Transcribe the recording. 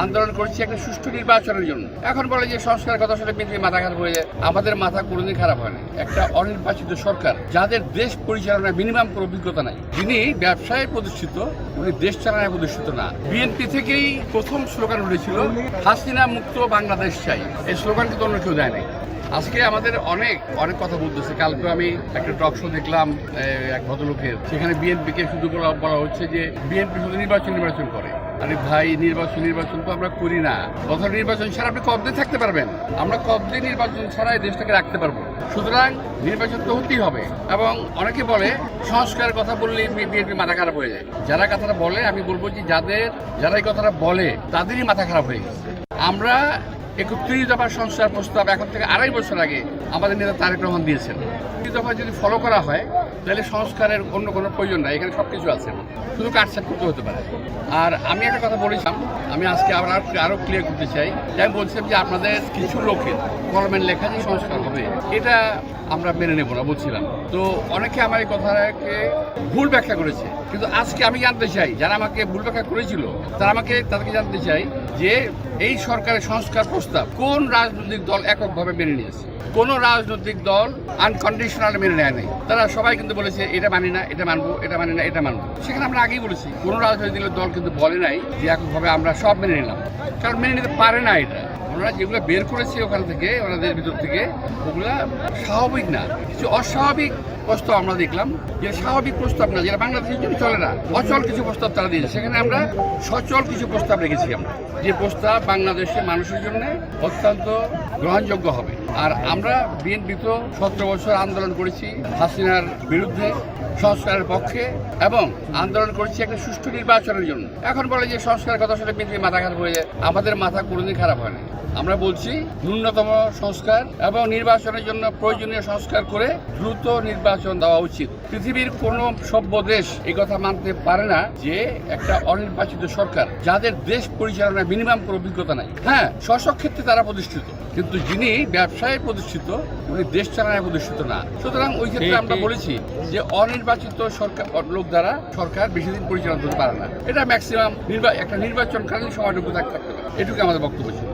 আন্দোলন করছি একটা সুষ্ঠু নির্বাচনের জন্য। এখন বলে যে সংস্কার কথা শুনে পৃথিবী মাথা খারাপ হয়ে যায়। আমাদের মাথা কোনোদিন খারাপ হয় না। একটা অনির্বাচিত সরকার, যাদের দেশ পরিচালনায় মিনিমাম কোনো অভিজ্ঞতা নাই, যিনি ব্যবসায় প্রতিষ্ঠিত, উনি দেশ চালানায় প্রতিষ্ঠিত না। বিএনপি থেকেই প্রথম স্লোগান উঠেছিল, হাসিনা মুক্ত বাংলাদেশ চাই। এই স্লোগান তো অন্য কেউ দেয় নাই। আজকে আমাদের অনেক অনেক কথা বলতেছে। কালকে আমি একটা টক শো দেখলাম এক ভদ্রলোকের সেখানে বিএনপিকে শুধু বলা হচ্ছে যে বিএনপি শুধু নির্বাচন নির্বাচন করে। আরে ভাই, নির্বাচন নির্বাচন তো আমরা করি না। কথা নির্বাচন ছাড়া আপনি কবদিন থাকতে পারবেন। আমরা কবদিন নির্বাচন ছাড়া এই দেশটাকে রাখতে পারব। সুতরাং নির্বাচন তো হতেই হবে। এবং অনেকে বলে, সংস্কারের কথা বললেই বিএনপি মাথা খারাপ হয়ে যায়। যারা কথাটা বলে, আমি বলব যে যাদের, যারা এই কথাটা বলে, তাদেরই মাথা খারাপ হয়ে গেছে। আমরা একত্রিশ দফার সংস্কার প্রস্তাব এখন থেকে আড়াই বছর আগে আমাদের নেতা তারেক রহমান দিয়েছেন। একত্রিশ দফা যদি ফলো করা হয়, তাহলে সংস্কারের অন্য কোনো প্রয়োজন নাই, এখানে সব কিছু আছে। শুধু কাটছাট করতে হতে পারে। আর আমি একটা কথা বলেছিলাম, আমি আজকে আবার আরও ক্লিয়ার করতে চাই। আমি বলছিলাম যে আপনাদের কিছু লোকের গভর্নমেন্ট লেখা যে সংস্কার হবে, এটা আমরা মেনে নেব না বলছিলাম তো অনেকে আমার এই কথাকে ভুল ব্যাখ্যা করেছে। কিন্তু আজকে আমি জানতে চাই, যারা আমাকে ভুল ব্যাখ্যা করেছিল, তারা আমাকে, তাদেরকে জানতে চাই যে এই সরকারের সংস্কার প্রস্তাব কোন রাজনৈতিক দল এককভাবে মেনে নিয়েছে? কোন রাজনৈতিক দল আনকন্ডিশনাল মেনে নেয় নাই? তারা সবাই কিন্তু বলেছে, এটা মানি না, এটা মানবো, এটা মানি না, এটা মানবো। সেখানে আমরা আগেই বলেছি, কোন রাজনৈতিক দল কিন্তু বলে নাই যে এককভাবে আমরা সব মেনে নিলাম। কারণ মেনে নিতে পারে না এটা। ওনারা যেগুলো বের করেছে ওখান থেকে, ওনাদের ভিতর থেকে, ওগুলা স্বাভাবিক না। কিছু অস্বাভাবিক প্রস্তাব আমরা দেখলাম। যে স্বাভাবিক প্রস্তাব না, যেটা বাংলাদেশের জন্য চলে না। অচল কিছু প্রস্তাব তারা দিয়েছে। সেখানে আমরা সচল কিছু প্রস্তাব রেখেছি আমরা। যে প্রস্তাব বাংলাদেশের মানুষের জন্য অত্যন্ত গ্রহণযোগ্য হবে। আর আমরা বিএনপি তো সতেরো বছর আন্দোলন করেছি হাসিনার বিরুদ্ধে, সংস্কারের পক্ষে, এবং আন্দোলন করেছি একটা সুষ্ঠু নির্বাচনের জন্য। এখন বলে যে সংস্কারের কথা শুনে পৃথিবী মাথা খারাপ হয়ে যায়। আমাদের মাথা কোনোদিন খারাপ হয় না। আমরা বলছি ন্যূনতম সংস্কার এবং নির্বাচনের জন্য প্রয়োজনীয় সংস্কার করে দ্রুত নির্বাচন দেওয়া উচিত। পৃথিবীর কোন সভ্য দেশ এই কথা মানতে পারে না যে একটা অনির্বাচিত সরকার যাদের দেশ পরিচালনায় মিনিমাম কোনো অভিজ্ঞতা নাই। হ্যাঁ স্ব ক্ষেত্রে তারা প্রতিষ্ঠিত কিন্তু যিনি ব্যবসায় প্রতিষ্ঠিত উনি দেশ চালনায় প্রতিষ্ঠিত না। সুতরাং ওই ক্ষেত্রে আমরা বলেছি যে অনির্বাচিত সরকার লোক দ্বারা সরকার বেশি দিন পরিচালনা করতে পারে না। এটা ম্যাক্সিমাম একটা নির্বাচনকালীন সময়টুকু থাকতে পারে এটুকু আমাদের বক্তব্য ছিল।